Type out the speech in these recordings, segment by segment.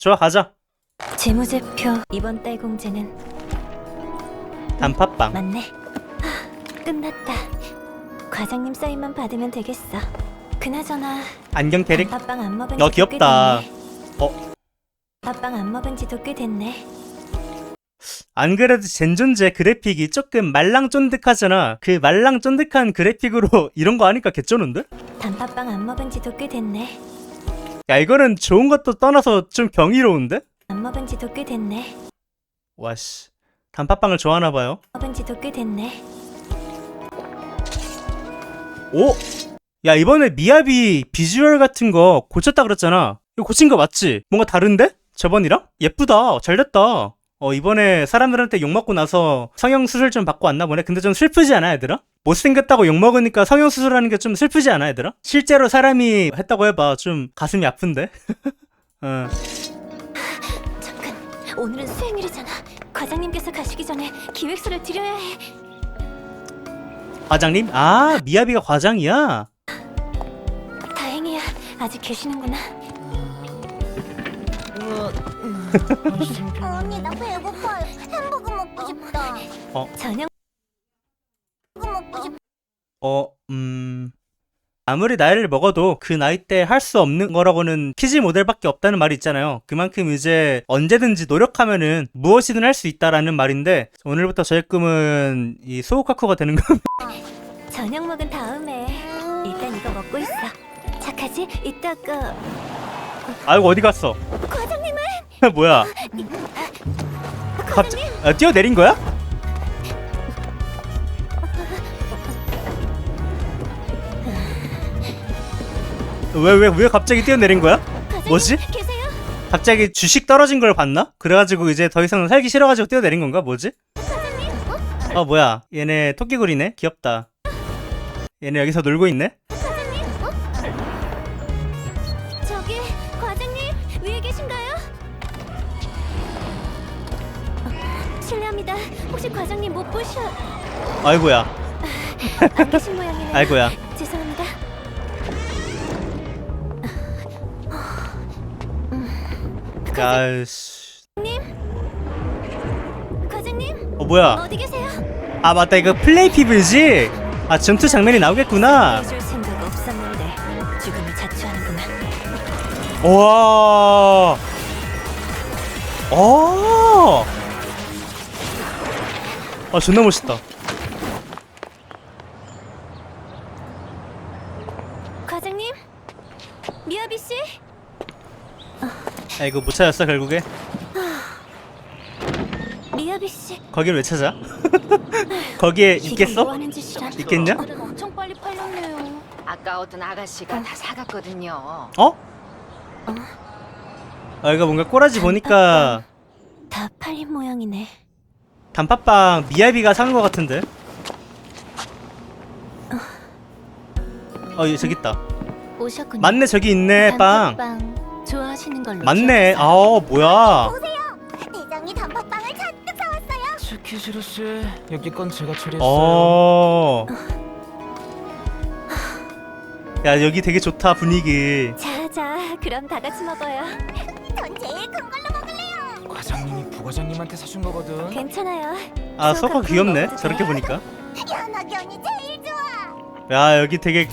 좋아 가자 재무제표 이번 달 공제는 단팥빵 맞네. 하, 끝났다. 과장님 사인만 받으면 되겠어. 그나저나 안경 캐릭 단팥빵 안 먹은 야, 지도 귀엽다. 꽤 됐네. 어? 단팥빵 안 먹은 지도 꽤 됐네. 안 그래도 젠존제 그래픽이 조금 말랑쫀득하잖아 그 말랑쫀득한 그래픽으로 이런 거 하니까 개쩌는데? 단팥빵 안 먹은 지도 꽤 됐네. 야 이거는 좋은 것도 떠나서 좀 경이로운데? 안 먹은 지도 꽤 됐네. 와씨 단팥빵을 좋아하나 봐요 먹은 지도 꽤 됐네. 오! 야 이번에 미야비 비주얼 같은 거 고쳤다 그랬잖아 이거 고친 거 맞지? 뭔가 다른데? 저번이랑? 예쁘다 잘 됐다 어 이번에 사람들한테 욕먹고 나서 성형수술 좀 받고 왔나 보네 근데 좀 슬프지 않아 얘들아? 못생겼다고 욕먹으니까 성형수술하는 게 좀 슬프지 않아 얘들아? 실제로 사람이 했다고 해봐 좀 가슴이 아픈데? 어. 잠깐. 오늘은 수행일이잖아. 과장님께서 가시기 전에 기획서를 드려야 해. 과장님? 아 미야비가 과장이야? 다행이야. 아직 계시는구나. 언니 나 배고파요. 햄버거 먹고 싶다. 저녁 햄버거 먹고 싶. 어, 음. 아무리 나이를 먹어도 그 나이 때 할 수 없는 거라고는 키즈 모델밖에 없다는 말이 있잖아요. 그만큼 이제 언제든지 노력하면은 무엇이든 할 수 있다라는 말인데 오늘부터 저의 꿈은 이 소우카쿠가 되는 거. 저녁 먹은 다음에 일단 이거 먹고 있어. 착하지? 이따가 아이고 어디 갔어? 과장님은 뭐야? 갑자기 아, 뛰어내린 거야? 왜 왜 왜 갑자기 뛰어내린 거야? 뭐지? 갑자기 주식 떨어진 걸 봤나? 그래가지고 이제 더 이상 살기 싫어가지고 뛰어내린 건가? 뭐지? 어 뭐야 얘네 토끼굴이네 귀엽다 얘네 여기서 놀고 있네? 어? 저기 과장님 위에 계신가요? 실례합니다. 혹시 과장님 못 보셔? 아이고야 안 계신 모양이네요. 아이고야 죄송합니다. 야씨 과장님 어 뭐야 어디 계세요? 아 맞다 이거 플레이 피블지 아 전투 장면이 나오겠구나 해줄 생각 없었는데 죽음을 자초하는구나. 우와 어. 아 존나 멋있다 과장님 미아비 씨 아 이거 못 찾았어 결국에 미아비 씨 거길 왜 찾아? 거기에 있겠어? 뭐 하는 짓이라? 있겠냐? 오늘 엄청 빨리 팔렸네요. 아까 어떤 아가씨가 다 사갔거든요. 어? 아 이거 뭔가 꼬라지 보니까 다 팔린 모양이네. 단팥빵 미야비가 산거 같은데 어 저기 있다 오셨군요. 맞네 저기 있네 빵 단팥빵 좋아하시는 걸로. 맞네 기억해서. 아 뭐야 대장이 단팥빵을 잔뜩 사왔어요. 스키시로 씨 여기 건 제가 처리했어요. 어. 야 여기 되게 좋다 분위기 자자 그럼 다 같이 먹어요. 전 제일 큰 걸로 과장님이 부과장님한테 사준 거거든. 괜찮아요. 아 소카 소카 귀엽네 저렇게 돼? 보니까 연하기 언니 제일 좋아. 야 여기 되게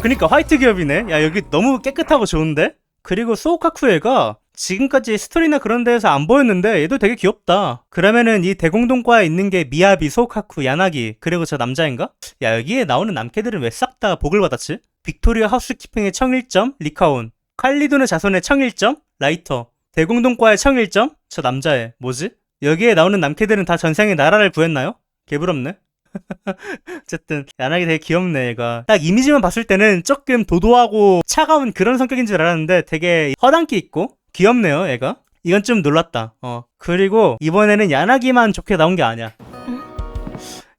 그니까 화이트 기업이네 야 여기 너무 깨끗하고 좋은데 그리고 소우카쿠에가 지금까지 스토리나 그런 데에서 안 보였는데 얘도 되게 귀엽다 그러면은 이 대공동과에 있는 게 미야비 소우카쿠 야나기 그리고 저 남자인가 야 여기에 나오는 남캐들은 왜 싹 다 복을 받았지 빅토리아 하우스키핑의 청 1점 리카온 칼리도네 자손의 청 1점 라이터 대공동과의 청 1점? 저 남자애 뭐지? 여기에 나오는 남캐들은 다 전생에 나라를 구했나요? 개부럽네. 어쨌든 야나기 되게 귀엽네 얘가. 딱 이미지만 봤을 때는 조금 도도하고 차가운 그런 성격인 줄 알았는데 되게 허당기 있고 귀엽네요 얘가. 이건 좀 놀랐다. 어 그리고 이번에는 야나기만 좋게 나온 게 아니야.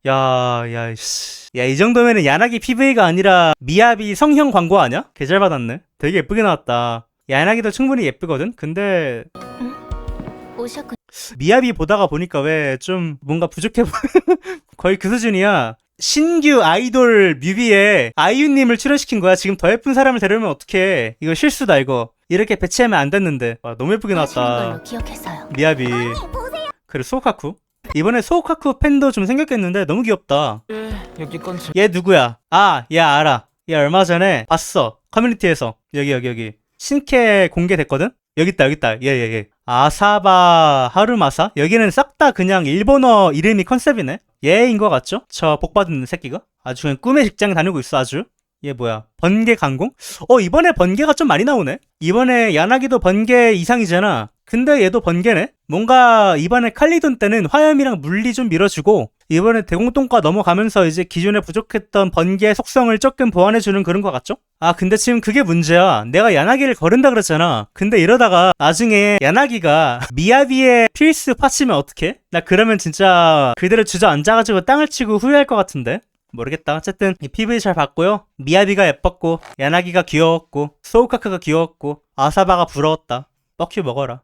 야야야이 정도면은 야나기 PV가 아니라 미야비 성형 광고 아니야? 개잘 받았네. 되게 예쁘게 나왔다 야나기도 충분히 예쁘거든 근데 오셨군. 미야비 보다가 보니까 왜 좀 뭔가 부족해 보 거의 그 수준이야. 신규 아이돌 뮤비에 아이유님을 출연시킨 거야. 지금 더 예쁜 사람을 데려오면 어떡해. 이거 실수다, 이거. 이렇게 배치하면 안 됐는데 와 너무 예쁘게 나왔다 기억해서요. 미야비. 그리고 소카쿠 이번에 소카쿠 팬도 좀 생겼겠는데 너무 귀엽다 예, 여기 건 제... 얘 누구야 아 얘 알아 얘 얼마 전에 봤어 커뮤니티에서 여기 여기 여기 신캐 공개됐거든? 여기 있다 여기 있다. 얘얘얘 아사바 하루마사? 여기는 싹 다 그냥 일본어 이름이 컨셉이네? 얘인 것 같죠? 저 복받은 새끼가? 아주 그냥 꿈의 직장 다니고 있어 아주. 얘 뭐야? 번개 강공? 어 이번에 번개가 좀 많이 나오네? 이번에 야나기도 번개 이상이잖아 근데 얘도 번개네 뭔가 이번에 칼리돈 때는 화염이랑 물리 좀 밀어주고 이번에 대공동과 넘어가면서 이제 기존에 부족했던 번개 속성을 조금 보완해주는 그런 것 같죠? 아 근데 지금 그게 문제야 내가 야나기를 거른다 그랬잖아 근데 이러다가 나중에 야나기가 미야비의 필수 파츠면 어떡해? 나 그러면 진짜 그대로 주저앉아가지고 땅을 치고 후회할 것 같은데 모르겠다. 어쨌든 이 PV 잘 봤고요. 미야비가 예뻤고 야나기가 귀여웠고 소우카크가 귀여웠고 아사바가 부러웠다. 뻑큐 먹어라.